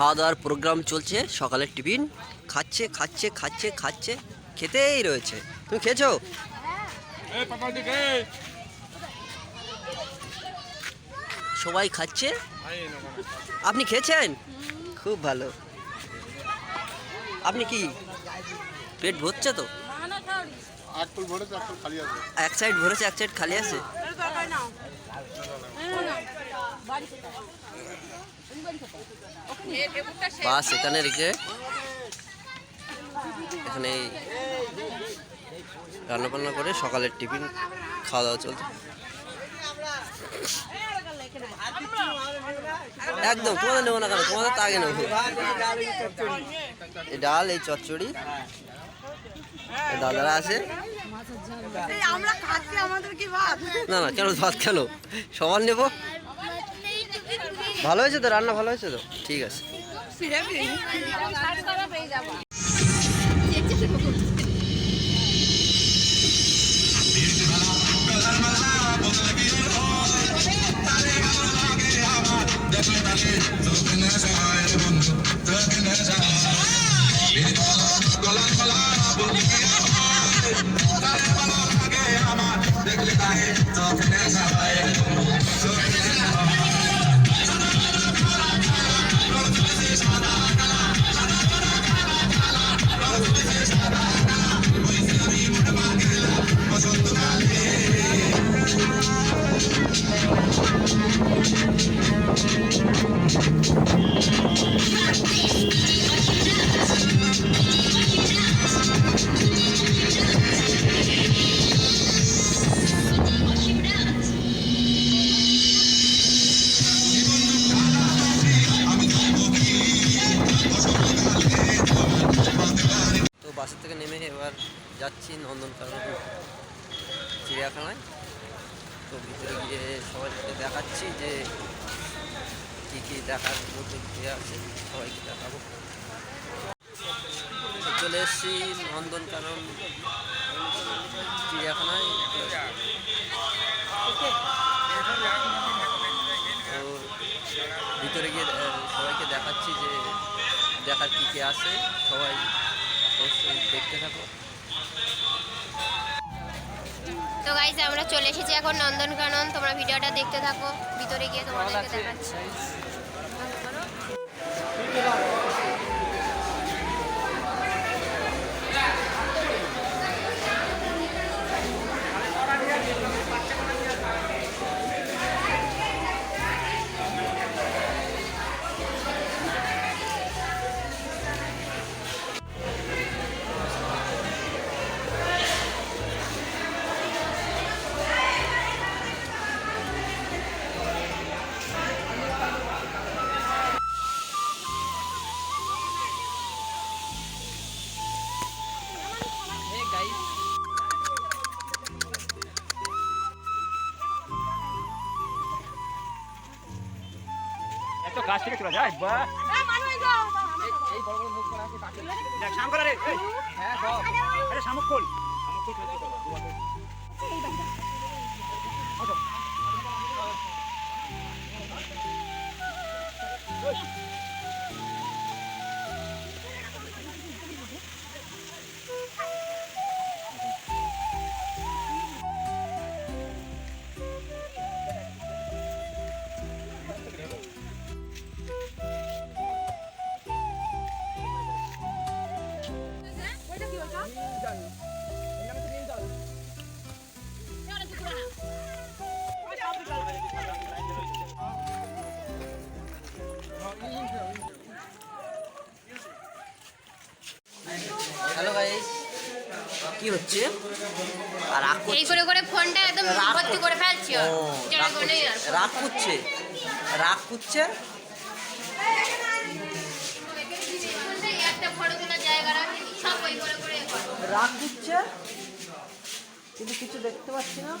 খাওয়া দাওয়ার প্রোগ্রাম চলছে সকালের টিফিন। খাচ্ছে খাচ্ছে খাচ্ছে খাচ্ছে খেতেই রয়েছে। তুমি খেয়েছো? সবাই খাচ্ছে? আপনি খেয়েছেন? খুব ভালো। আপনি কি পেট ভরছে তো? এক সাইড ভরেছে এক সাইড খালি আছে। বাস এখানে রেখে এখানে রান্না বান্না করে সকালের টিফিন খাওয়া দাওয়া চলছে। একদম তোমাদের নেব না কেন? তোমাদের তো আগে নেব। এই ডাল এই চচ্চড়ি দাদারা আছে। না না কেন ভাত কেন সবার নেব। ভালো হয়েছে তো? রান্না ভালো হয়েছে তো? ঠিক আছে। এবার যাচ্ছি নন্দনকানন চিড়িয়াখানায়। তো ভিতরে গিয়ে সবাইকে দেখাচ্ছি যে কী কী দেখার মতো কী আছে। সবাইকে দেখাবো। চলে এসেছি নন্দনকানন চিড়িয়াখানায়। তো ভিতরে গিয়ে সবাইকে দেখাচ্ছি যে দেখার কী কী আছে। সবাই অবশ্যই দেখতে থাকো। তো গাইজ আমরা চলে এসেছি এখন নন্দনকানন। তোমরা ভিডিওটা দেখতে থাকো। ভিতরে গিয়ে তোমাদেরকে দেখাচ্ছি। এত গাছ থেকে চলে যায় বাহ দেখ শাম করা রে এই। আরে শামুক শামুক দুবার কি হচ্ছে? আর রাগ এই করে করে ফোনটা একদম ভর্তি করে ফেলছি রাগ করে করছে। রাগ করছে। রাগ করছে। কিন্তু কিছু দেখতে পাচ্ছি না।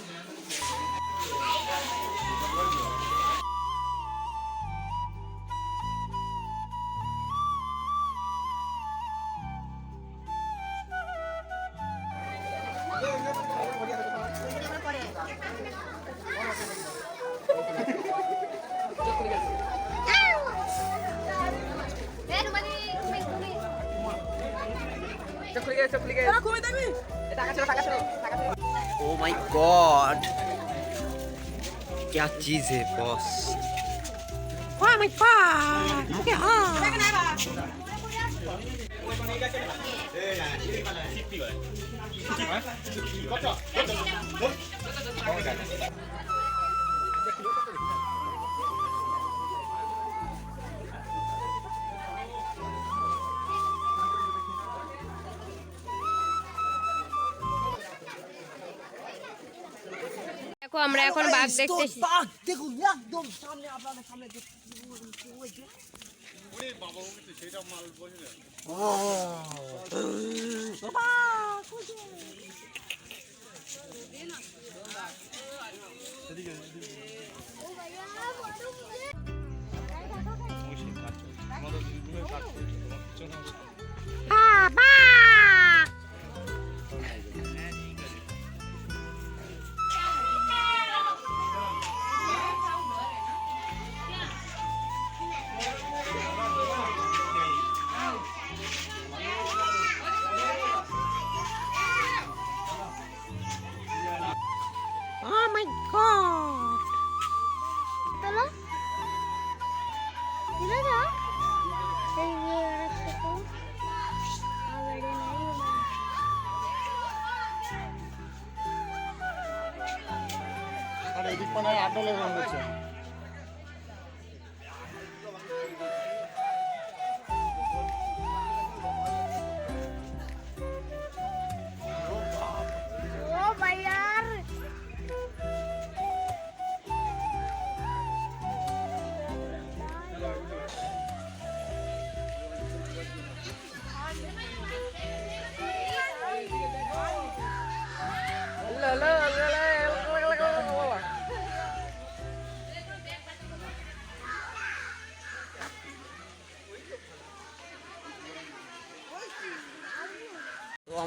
ओ माय गॉड क्या चीज है बॉस দেখো আমরা এখন বাঘ দেখতে বাঘ! দেখুন একদম সামনে আপনাদের সামনে আর আড্ডা লেগে হচ্ছে।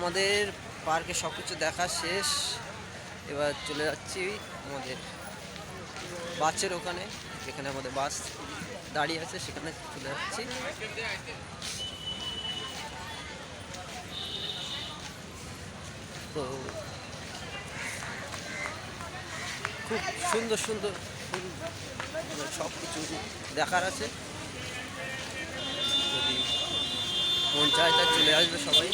আমাদের পার্কে সব কিছু দেখা শেষ। এবার চলে যাচ্ছি আমাদের বাসের ওখানে, যেখানে আমাদের বাস দাঁড়িয়ে আছে, সেখানে চলে যাচ্ছি। তো খুব সুন্দর সুন্দর সব কিছু দেখার আছে। যদি মন চায় চলে আসবে সবাই।